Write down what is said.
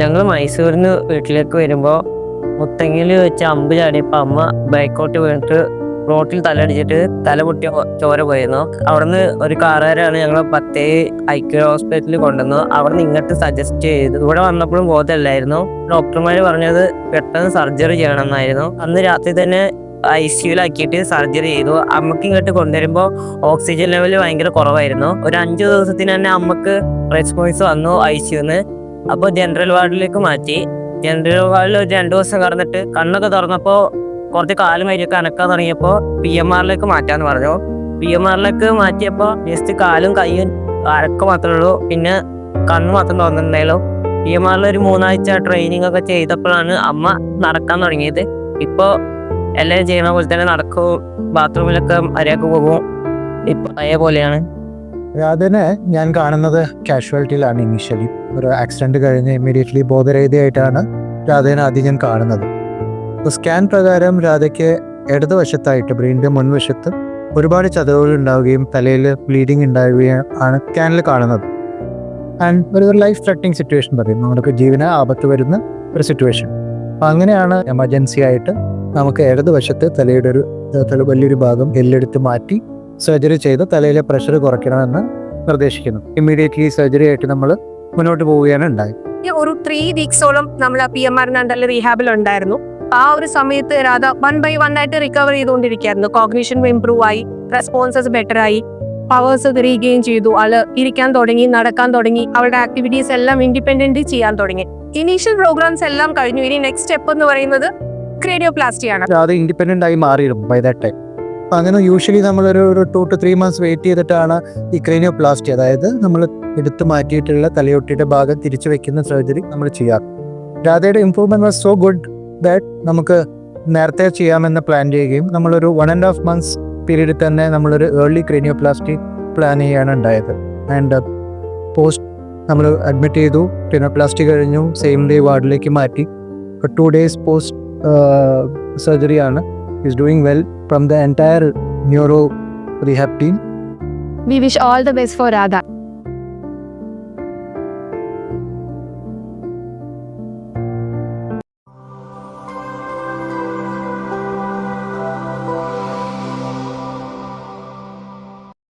ഞങ്ങൾ മൈസൂരിൽ നിന്ന് വീട്ടിലേക്ക് വരുമ്പോൾ മുത്തങ്ങിൽ വെച്ച് അമ്പ് ചാടിയപ്പോൾ അമ്മ ബൈക്കോട്ട് വീണിട്ട് റോട്ടിൽ തലടിച്ചിട്ട് തല പൊട്ടിയ ചോര പോയിരുന്നു. അവിടുന്ന് ഒരു കാറുകാരാണ് ഞങ്ങൾ പത്തേ ഐക്യ ഹോസ്പിറ്റലിൽ കൊണ്ടുവന്നു അവിടുന്ന് ഇങ്ങോട്ട് സജസ്റ്റ് ചെയ്തു ഇവിടെ വന്നപ്പോഴും ബോധമല്ലായിരുന്നു. ഡോക്ടർമാർ പറഞ്ഞത് പെട്ടെന്ന് സർജറി ചെയ്യണമെന്നായിരുന്നു. അന്ന് രാത്രി തന്നെ ഐ സിയുലാക്കിയിട്ട് സർജറി ചെയ്തു. അമ്മയ്ക്ക് ഇങ്ങോട്ട് കൊണ്ടുവരുമ്പോൾ ഓക്സിജൻ ലെവൽ ഭയങ്കര കുറവായിരുന്നു. ഒരു അഞ്ചു ദിവസത്തിന് തന്നെ അമ്മയ്ക്ക് റെസ്പോൺസ് വന്നു ഐ സിയുന്ന് അപ്പോൾ ജനറൽ വാർഡിലേക്ക് മാറ്റി. ജനറൽ വാർഡിൽ ഒരു രണ്ടു ദിവസം കടന്നിട്ട് കണ്ണൊക്കെ തുറന്നപ്പോൾ കുറച്ച് കാലം കഴിഞ്ഞൊക്കെ അനക്കാൻ തുടങ്ങിയപ്പോൾ പി എം ആറിലേക്ക് മാറ്റാന്ന് പറഞ്ഞു. പി എം ആറിലേക്ക് മാറ്റിയപ്പോൾ ജസ്റ്റ് കാലും കൈയും അരക്ക് മാത്രമേ ഉള്ളൂ. പിന്നെ കണ്ണ് മാത്രം തുറന്നിട്ടുണ്ടായാലും പി എം ആറിൽ ഒരു മൂന്നാഴ്ച ട്രെയിനിങ് ഒക്കെ ചെയ്തപ്പോഴാണ് അമ്മ നടക്കാൻ തുടങ്ങിയത്. ഇപ്പോൾ എല്ലാവരും ചെയ്യുന്ന പോലെ തന്നെ നടക്കും. ബാത്റൂമിലൊക്കെ മര്യാദയ്ക്ക് പോകും. ഇപ്പൊ അതേപോലെയാണ് പോലെയാണ്. അതിനെ ഞാൻ കാണുന്നത് കാഷ്വാലിറ്റിയിലാണ് ഇനീഷ്യലി ഒരു ആക്സിഡന്റ് കഴിഞ്ഞ് ഇമ്മീഡിയറ്റ്ലി ബോധരഹിതയായിട്ടാണ് രാധേനെ ആദ്യം ഞാൻ കാണുന്നത്. സ്കാൻ പ്രകാരം രാധയ്ക്ക് ഇടതുവശത്തായിട്ട് ബ്രെയിനിന്റെ മുൻവശത്ത് ഒരുപാട് ചതവുകൾ ഉണ്ടാവുകയും തലയിൽ ബ്ലീഡിങ് ഉണ്ടാവുകയും ആണ് സ്കാനിൽ കാണുന്നത്. ആൻഡ് ഒരു ലൈഫ് ത്രെറ്റനിങ് സിറ്റുവേഷൻ പറയും. നമുക്ക് ജീവന ആപത്ത് വരുന്ന ഒരു സിറ്റുവേഷൻ അപ്പം അങ്ങനെയാണ് എമർജൻസി ആയിട്ട് നമുക്ക് ഇടതുവശത്ത് തലയുടെ ഒരു വലിയൊരു ഭാഗം എല്ലെടുത്ത് മാറ്റി സർജറി ചെയ്ത് തലയിലെ പ്രഷർ കുറയ്ക്കണമെന്ന് നിർദ്ദേശിക്കുന്നു. ഇമ്മീഡിയറ്റ്ലി സർജറി ആയിട്ട് നമ്മൾ മുന്നോട്ട് പോവുകയാണ് ഉണ്ടായത്. ഒരു ത്രീ വീക്സോളം നമ്മൾ പി എം ആർ അണ്ടറിൽ റീഹാബിൽ ഉണ്ടായിരുന്നു. ആ ഒരു സമയത്ത് രാധ വൺ ബൈ വൺ ആയിട്ട് റിക്കവർ ചെയ്തുകൊണ്ടിരിക്കുകയായിരുന്നു. കോഗ്നീഷൻ ഇംപ്രൂവ് ആയി റെസ്പോൺസസ് ബെറ്റർ ആയി പവേഴ്സ് റീഗെയിൻ ചെയ്തു. ആൾ ഇരിക്കാൻ തുടങ്ങി നടക്കാൻ തുടങ്ങി അവളുടെ ആക്ടിവിറ്റീസ് എല്ലാം ഇൻഡിപെൻഡന്റ് ചെയ്യാൻ തുടങ്ങി. ഇനീഷ്യൽ പ്രോഗ്രാംസ് എല്ലാം കഴിഞ്ഞു. ഇനി നെക്സ്റ്റ് സ്റ്റെപ്പ് എന്ന് പറയുന്നത് ക്രേഡിയോപ്ലാസ്റ്റി ആണ്. അത് ഇൻഡിപെൻഡന്റ് ആയി മാറിയിരുന്നു ബൈ ദാറ്റ് ടൈം അപ്പം അങ്ങനെ യൂഷ്വലി നമ്മളൊരു ഒരു two two three months wait ചെയ്തിട്ടാണ് ഈ ക്രീനിയോപ്ലാസ്റ്റി അതായത് നമ്മൾ എടുത്തു മാറ്റിയിട്ടുള്ള തലയൊട്ടിയുടെ ഭാഗം തിരിച്ചു വെക്കുന്ന സർജറി നമ്മൾ ചെയ്യാറ് രാധയുടെ improvement was so good that നമുക്ക് നേരത്തെ ചെയ്യാമെന്ന് പ്ലാൻ ചെയ്യുകയും നമ്മളൊരു വൺ ആൻഡ് ഹാഫ് മന്ത്സ് പീരീഡിൽ തന്നെ നമ്മളൊരു ഏർലി ക്രീനിയോപ്ലാസ്റ്റി പ്ലാൻ ചെയ്യാണ് ഉണ്ടായത്. ആൻഡ് പോസ്റ്റ് നമ്മൾ അഡ്മിറ്റ് ചെയ്തു ക്രീനിയോപ്ലാസ്റ്റി കഴിഞ്ഞു സെയിം ഡേ വാർഡിലേക്ക് മാറ്റി. ടു ഡേയ്സ് പോസ്റ്റ് സർജറിയാണ് is doing well from the entire neuro rehab team. We wish all the best for Radha.